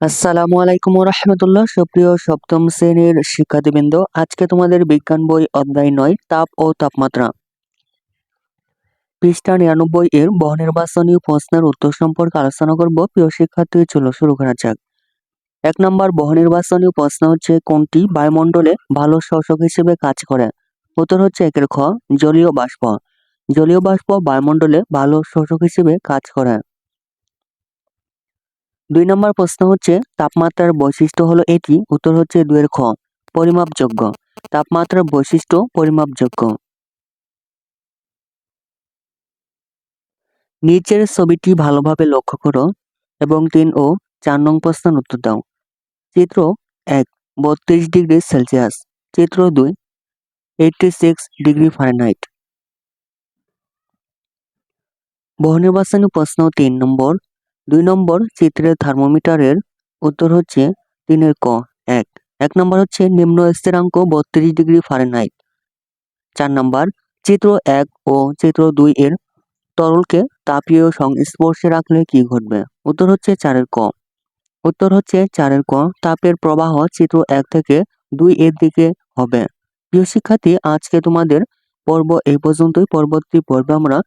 আসসালামু আলাইকুম রহমতুল্লাহ সুপ্রিয় সপ্তম শ্রেণির শিক্ষার্থীবৃন্দ, আজকে তোমাদের বিজ্ঞান বই অধ্যায় নয়, তাপ ও তাপমাত্রা। পৃষ্ঠা নিরানব্বই এর বহু নির্বাচনী প্রশ্নের উত্তর সম্পর্কে আলোচনা করব। প্রিয় শিক্ষার্থী, চলো শুরু করা যাক। এক নম্বর বহু নির্বাচনী প্রশ্ন হচ্ছে, কোনটি বায়ুমণ্ডলে ভালো শোষক হিসেবে কাজ করে? উত্তর হচ্ছে একের খ, জলীয় বাষ্প। জলীয় বাষ্প বায়ুমণ্ডলে ভালো শোষক হিসেবে কাজ করে। দুই নম্বর প্রশ্ন হচ্ছে, তাপমাত্রার বৈশিষ্ট্য হলো এটি। উত্তর হচ্ছে দুয়ের খ, পরিমাপযোগ্য। তাপমাত্রার বৈশিষ্ট্য, পরিমাপযোগ্য। নিচের ছবিটি ভালোভাবে লক্ষ্য করো এবং তিন ও চার নং প্রশ্নের উত্তর দাও। চিত্র এক, বত্রিশ ডিগ্রি সেলসিয়াস। চিত্র দুই এইটটি সিক্স ডিগ্রি ফারেনহাইট। বহুনির্বাচনী প্রশ্ন তিন নম্বর দুই নম্বর চিত্রের থার্মোমিটারের উত্তর হচ্ছে তিনের ক, এক। এক নম্বর হচ্ছে নিম্ন স্থিরাঙ্ক বত্রিশ ডিগ্রি ফারেনহাইট। চার নম্বর চিত্র এক ও চিত্র দুই এর তরলকে তাপীয় সংস্পর্শে রাখলে কি ঘটবে? উত্তর হচ্ছে চারের ক। উত্তর হচ্ছে চারের ক, তাপের প্রবাহ চিত্র এক থেকে দুই এর দিকে হবে। প্রিয় শিক্ষার্থী, আজকে তোমাদের পর্ব এই পর্যন্তই। পরবর্তী পর্বে আমরা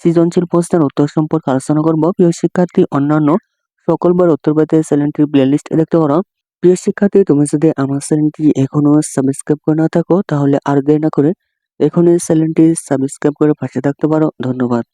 সৃজনশীল প্রশ্নের উত্তর সম্পর্কে আলোচনা করব। প্রিয় শিক্ষার্থী, অন্যান্য সকল বার উত্তর পেতে চ্যানেলটির প্লেলিস্ট দেখতে পারো। প্রিয় শিক্ষার্থী, তুমি যদি আমার চ্যানেলটি এখনও সাবস্ক্রাইব করে না থাকো, তাহলে আর দেরি না করে এখনই চ্যানেলটি সাবস্ক্রাইব করে পাশে থাকতে পারো। ধন্যবাদ।